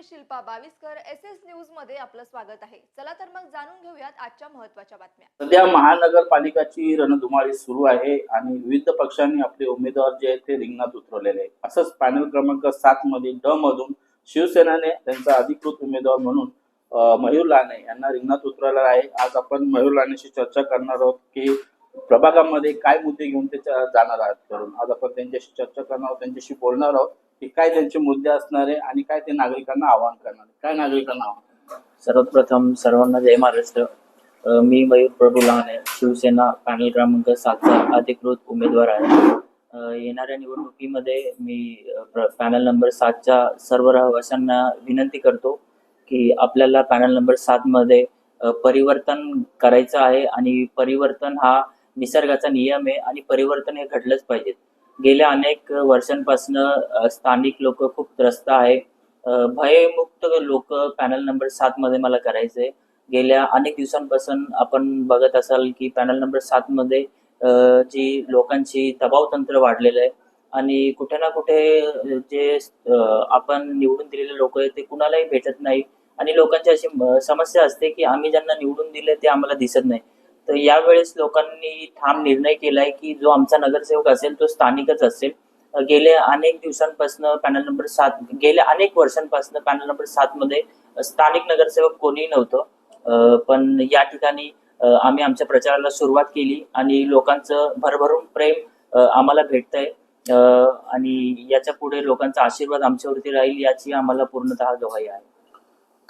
मी Shilpa Bawiskar S S न्यूजमध्ये आपलं स्वागत आहे. चला तर मग जाणून घेऊयात आजच्या महत्त्वाच्या बातम्या. सध्या महानगरपालिकाची रणधुमाळी सुरू आहे आणि विविध पक्षांनी आपले उमेदवार जे आहेत ते रिंगणात उतरवलेले आहे असंच पॅनल क्रमांक सात मधील ड मधून शिवसेनाने त्यांचा अधिकृत उमेदवार म्हणून मयूर लाने यांना रिंगणात उतरवलेला आहे. आज आपण मयूर लानेशी चर्चा करणार आहोत की प्रभागामध्ये काय मुद्दे घेऊन ते जाणार आहात. करून आज आपण त्यांच्याशी चर्चा करणार आहोत त्यांच्याशी बोलणार आहोत. की काय त्यांचे मुद्दे असणार आहे आणि काय ते नागरिकांना आवाहन करणार. आहे. काय नागरिकांना आव्हान सर्वप्रथम सर्वांना जय महाराष्ट्र. अ, मी मयूर प्रभू लहाने शिवसेना पॅनल क्रमांक सातचा अधिकृत उमेदवार आहे. अ, येणाऱ्या निवडणुकीमध्ये मी अ, प्र- पॅनल नंबर सातच्या सर्व रहिवाशांना विनंती करतो की आपल्याला पॅनल नंबर सातमध्ये अ, परिवर्तन करायचं आहे आणि परिवर्तन हा निसर्गाचा नियम आहे आणि परिवर्तन हे घडलंच पाहिजे. गेल्या अनेक वर्षांपासून स्थानिक लोक खूप त्रस्त आहे भयमुक्त लोक पॅनल नंबर सात मध्ये मला करायचंय. गेल्या अनेक दिवसांपासून आपण बघत असाल की पॅनल नंबर सात मध्ये जी लोकांची दबाव तंत्र वाढलेलं आहे आणि कुठे ना कुठे जे आपण निवडून दिलेले लोक आहेत ते कुणालाही भेटत नाही आणि लोकांची अशी समस्या असते की आम्ही ज्यांना निवडून दिले ते आम्हाला दिसत नाही. तर यावेळेस लोकांनी ठाम निर्णय केलाय की जो आमचा नगरसेवक असेल तो स्थानिकच असेल. गेल्या अनेक दिवसांपासून पॅनल नंबर सात गेल्या अनेक वर्षांपासून पॅनल नंबर सात मध्ये स्थानिक नगरसेवक कोणीही नव्हतं. पण या ठिकाणी आम्ही आमच्या प्रचाराला सुरुवात केली आणि लोकांचं भरभरून प्रेम आम्हाला भेटतंय. आणि याच्यापुढे लोकांचा आशीर्वाद आमच्यावरती राहील याची आम्हाला पूर्णतः दोहाई आहे.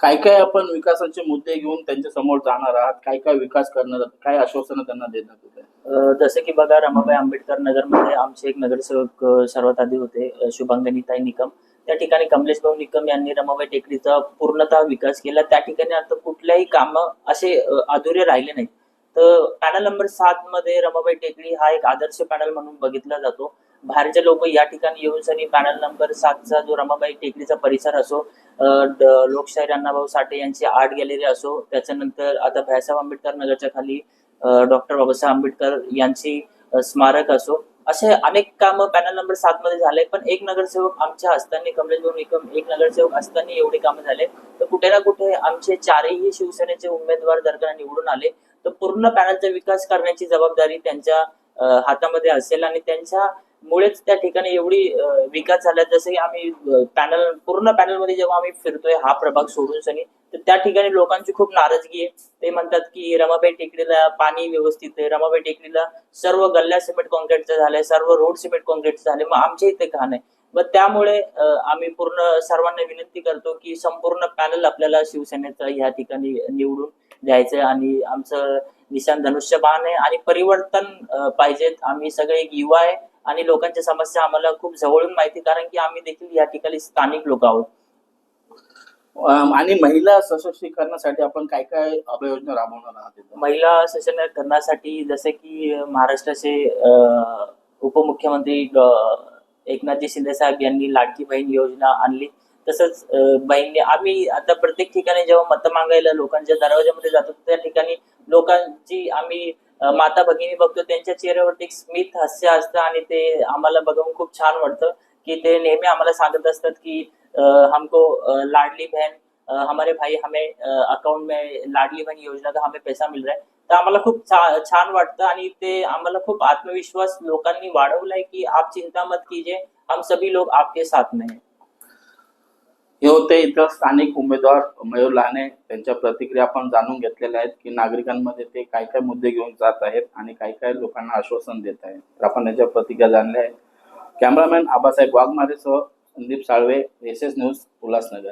काय काय आपण विकासाचे मुद्दे घेऊन त्यांच्यासमोर जाणार आहात? काय काय विकास करणार आहात? काय आश्वासनं त्यांना देणार होते की बघा रमाबाई आंबेडकर नगरमध्ये आमचे एक नगरसेवक सर्वात आधी होते अ, शुभांगनीताई निकम. त्या ठिकाणी कमलेश भाऊ निकम यांनी रमाबाई टेकडीचा पूर्णतः विकास केला. त्या ठिकाणी आता कुठल्याही काम असे अधुरे राहिले नाहीत. तर पॅनल नंबर सात मध्ये रमाबाई टेकडी हा एक आदर्श पॅनल म्हणून बघितला जातो. बाहेरचे लोक या ठिकाणी येऊन सनी पॅनल नंबर सातचा जो रमाबाई टेकडीचा परिसर असो लोकशाहीर अण्णाभाऊ साठे यांची आर्ट गॅलरी असो त्याच्यानंतर आता भैसाहेब आंबेडकर नगरच्या खाली डॉक्टर बाबासाहेब आंबेडकर यांची स्मारक असो असे अनेक काम पॅनल नंबर सात मध्ये झाले पण एक नगरसेवक आमच्या असताना कमलेश भाऊ निकम एक नगरसेवक असताना एवढे कामं झाले. तर कुठे ना कुठे आमचे चारही शिवसेनेचे उमेदवार जर का निवडून आले तर पूर्ण पॅनलचा विकास करण्याची जबाबदारी त्यांच्या हातामध्ये असेल आणि त्यांच्या मुळेच त्या ठिकाणी एवढी विकास झाला. जसं की आम्ही पॅनल पूर्ण पॅनलमध्ये जेव्हा आम्ही फिरतोय हा प्रभाग सोडून सनी तर त्या ठिकाणी लोकांची खूप नाराजगी आहे. ते म्हणतात की रमाबाई टेकडीला पाणी व्यवस्थित आहे. रमाबाई टेकडीला सर्व गल्ल्या सिमेंट कॉन्क्रीटचं झालंय सर्व रोड सिमेंट कॉन्क्रीटचं झाले मग आमच्या इथे घाण आहे मग त्यामुळे आम्ही पूर्ण सर्वांना विनंती करतो की संपूर्ण पॅनल आपल्याला शिवसेनेचं ह्या ठिकाणी निवडून द्यायचं आणि आमचं निशान धनुष्यबाण आहे. आणि परिवर्तन पाहिजेत. आम्ही सगळे एक युवा आहे. आणि लोकांच्या समस्या आम्हाला खूप जवळून माहिती कारण की आम्ही देखील या ठिकाणी स्थानिक लोक आहोत आणि महिला सशक्तीकरणासाठी आपण काय काय उपाययोजना राबवणार आहात? महिला सशक्तीकरणासाठी जसे की महाराष्ट्राचे उपमुख्यमंत्री एकनाथजी शिंदे साहेब यांनी लाडकी बहीण योजना आणली तसंच बहिणी आम्ही आता प्रत्येक ठिकाणी जेव्हा मतं मागायला लोकांच्या दरवाजामध्ये जातो त्या ठिकाणी लोकांची आम्ही माता भगिनी बघतो त्यांच्या चेहऱ्यावरती एक स्मित हास्य असतं आणि ते आम्हाला बघून खूप छान वाटतं की ते नेहमी आम्हाला सांगत असतात की हमको लाडली बहन हमारे भाई हमें अकाउंट में लाडली बहन योजना का हमें पैसा मिल रहा है. तर आम्हाला खूप छान वाटतं आणि ते आम्हाला खूप आत्मविश्वास लोकांनी वाढवलाय की आप चिंता मत कीजिए हम सभी लोग आपके साथ में हैं. हे होते इथं स्थानिक उमेदवार मयूर लहाने. त्यांच्या प्रतिक्रिया आपण जाणून घेतलेल्या आहेत की नागरिकांमध्ये ते काय काय मुद्दे घेऊन जात आहेत आणि काय काय लोकांना आश्वासन देत आहेत. तर आपण याच्या प्रतिक्रिया जाणल्या आहेत. Cameraman Abasaheb वाघमारेसह Sandeep Salve S S news Ulhasnagar.